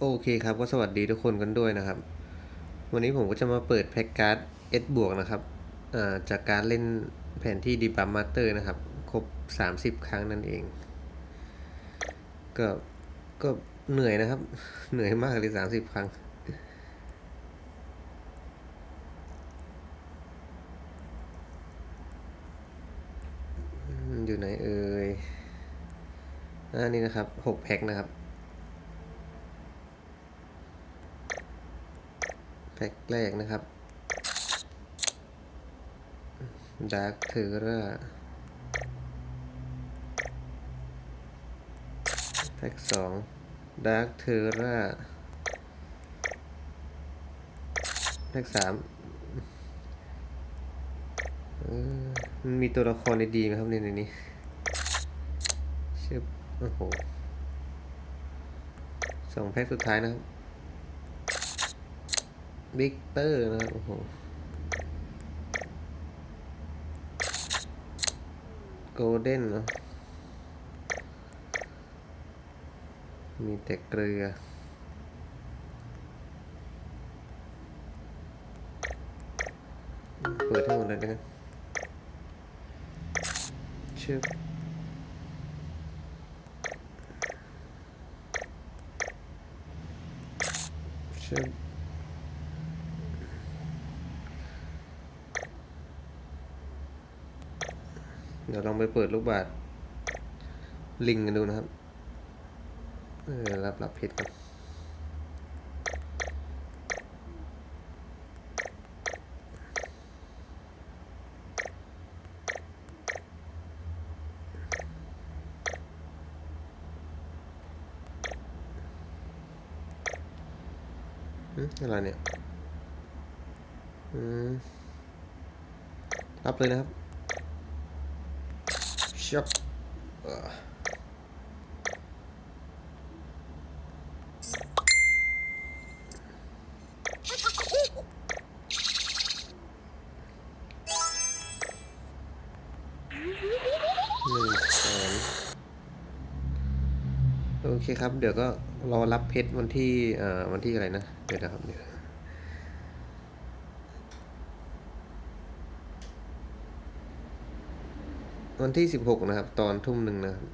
โอเคครับก็สวัสดีทุกคนกันด้วยนะครับ วันนี้ผมก็จะมาเปิดแพ็กการ์ด S บวกนะครับาจากการเล่นแผนที่ดีบัมมาสเตอร์นะครับ ครบ 30 ครั้งนั่นเอง ก็ก็เหนื่อยนะครับ เหนื่อยมากเลย 30 ครั้ง อยู่ไหนเอ่ยอันนี้นะครับ 6 แพ็คนะครับ แพ็คแรกนะครับ Dark t e r r a แพ็คสอง Dark t e r r a แพ็คสามมันมีตัวละครดีๆไหมครับในในนี้เชื่อโอ้โหสองแพ็คสุดท้ายนะครับ วิกเตอร์นะครับโอ้โหโกลเด้นเนาะมีแต่เกลือ เปิดให้งหมดเลยนะครับชึบชึบ เดี๋ยวลองไปเปิดลูกบาศก์ลิงกันดูนะครับเออรับรับผิดกันอืมอะไรเนี่ย อืม รับเลยนะครับ ชับเอ่อหนึ่งแสนโอเคครับ เดี๋ยวก็รอรับเพชรวันที่ เอ่อ วันที่อะไรนะ เดี๋ยวนะครับเดี๋ยว วันที่สิบหกนะครับ ตอนทุ่มหนึ่งนะครับ